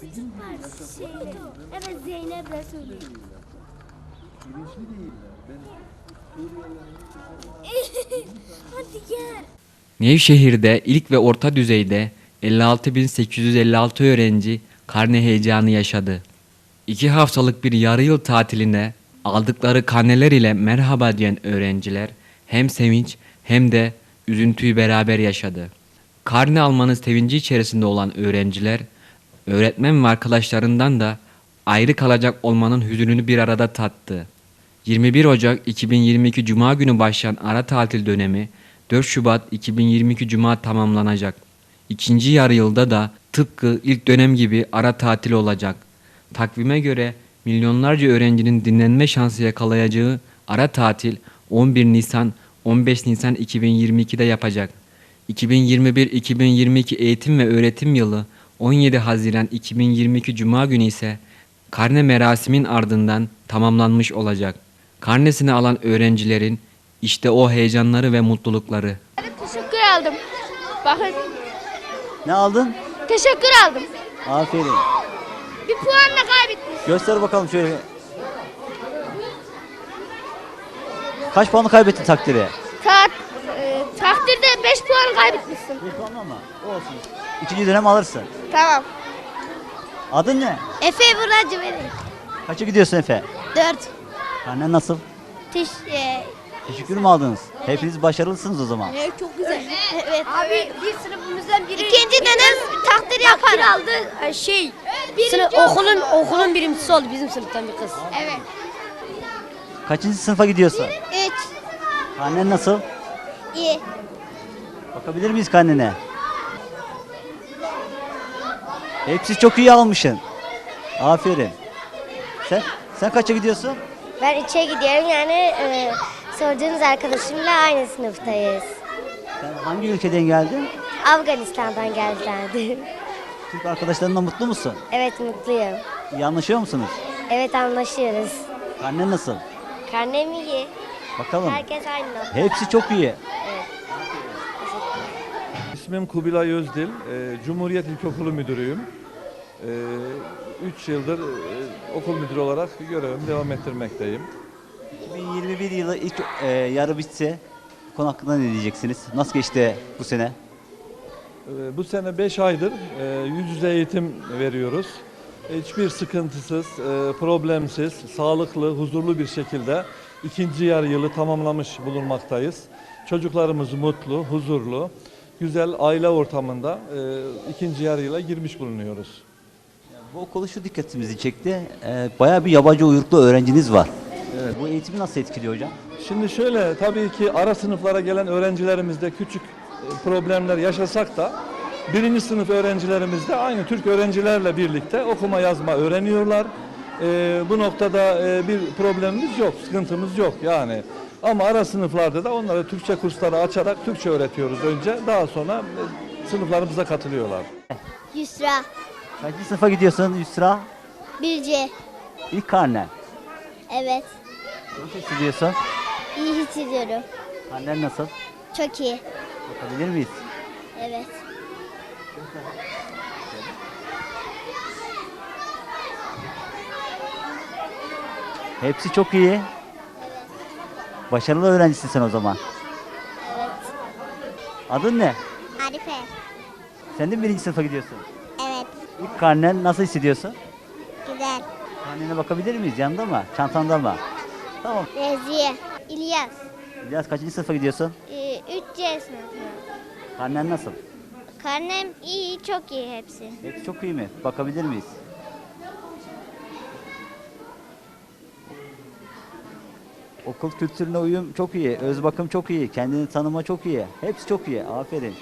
Şey, evet Zeynep Resul. Bilinçli değiller. Ben Hadi gel. Nevşehir'de ilk ve orta düzeyde 56.856 öğrenci karne heyecanı yaşadı. İki haftalık bir yarı yıl tatiline aldıkları karneler ile merhaba diyen öğrenciler hem sevinç hem de üzüntüyü beraber yaşadı. Karne almanın sevinci içerisinde olan öğrenciler, öğretmen ve arkadaşlarından da ayrı kalacak olmanın hüzününü bir arada tattı. 21 Ocak 2022 Cuma günü başlayan ara tatil dönemi 4 Şubat 2022 Cuma tamamlanacak. İkinci yarı yılda da tıpkı ilk dönem gibi ara tatil olacak. Takvime göre milyonlarca öğrencinin dinlenme şansı yakalayacağı ara tatil 11 Nisan 15 Nisan 2022'de yapacak. 2021-2022 eğitim ve öğretim yılı 17 Haziran 2022 Cuma günü ise karne merasimin ardından tamamlanmış olacak. Karnesini alan öğrencilerin işte o heyecanları ve mutlulukları. Teşekkür aldım. Bakın Ne aldın? teşekkür aldım. Aferin. Bir puanla kaybettim. Göster bakalım şöyle. Kaç puanı kaybettin takdire? Ta, e, takdirde 5 puan kaybetmişsin. Bir puan ama olsun. İkinci dönem alırsın. Tamam. Adın ne? Efe Buracı benim. Kaça gidiyorsun Efe? 4. Karnen nasıl? Teş e, Teşekkür mü aldınız? Hepiniz başarılısınız o zaman. Evet çok güzel. Evet. Abi bir sınıfımızdan biri ikinci dönem takdir yapar. aldı şey. Sınıf, okulun okulun birincisi oldu bizim sınıftan bir kız. Evet. Kaçıncı sınıfa gidiyorsun? 3. Karnen nasıl? İyi. Bakabilir miyiz karnene? Hepsi çok iyi almışsın. Aferin. Sen sen kaça gidiyorsun? Ben 3'e gidiyorum yani e, sorduğunuz arkadaşımla aynı sınıftayız. Sen hangi ülkeden geldin? Afganistan'dan geldilerdi. Türk arkadaşlarınla mutlu musun? evet mutluyum. İyi anlaşıyor musunuz? Evet anlaşıyoruz. Karnen nasıl? Karnem iyi. Bakalım. Herkes aynı. Hepsi çok iyi. İsmim Kubilay Özdil, e, Cumhuriyet İlkokulu Müdürüyüm. 3 yıldır e, okul müdürü olarak görevimi devam ettirmekteyim. 2021 yılı ilk e, yarı bitse bu konu hakkında ne diyeceksiniz? Nasıl geçti bu sene? E, Bu sene 5 aydır e, yüz yüze eğitim veriyoruz. Hiçbir sıkıntısız, e, problemsiz, sağlıklı, huzurlu bir şekilde ikinci yarı yılı tamamlamış bulunmaktayız. Çocuklarımız mutlu, huzurlu, güzel aile ortamında e, ikinci yarı yıla girmiş bulunuyoruz. Bu okulu şu dikkatimizi çekti. E, bayağı bir yabancı uyruklu öğrenciniz var. Evet. Bu eğitimi nasıl etkiliyor hocam? Şimdi şöyle tabii ki ara sınıflara gelen öğrencilerimizde küçük e, problemler yaşasak da birinci sınıf öğrencilerimiz de aynı Türk öğrencilerle birlikte okuma yazma öğreniyorlar. E, bu noktada e, bir problemimiz yok, sıkıntımız yok yani. Ama ara sınıflarda da onlara Türkçe kursları açarak Türkçe öğretiyoruz önce. Daha sonra e, sınıflarımıza katılıyorlar. Yusra. Kaçıncı sınıfa gidiyorsun Yusra? Birce. İlk karne. Evet. Nasıl hissediyorsun? İyi hissediyorum. Karnen nasıl? Çok iyi. Bakabilir miyiz? Evet. Hepsi çok iyi. Başarılı öğrencisin sen o zaman. Evet. Adın ne? Arife. Sen de mi birinci sınıfa gidiyorsun? Evet. İlk karnen nasıl hissediyorsun? Güzel. Karnene bakabilir miyiz? Yanında mı? Çantanda mı? Tamam. Reziye. İlyas. İlyas kaçıncı sınıfa gidiyorsun? Ee, 3C sınıfı. Karnen nasıl? Karnem iyi, çok iyi hepsi. Hepsi çok iyi mi? Bakabilir miyiz? Okul kültürüne uyum çok iyi. Öz bakım çok iyi. Kendini tanıma çok iyi. Hepsi çok iyi. Aferin.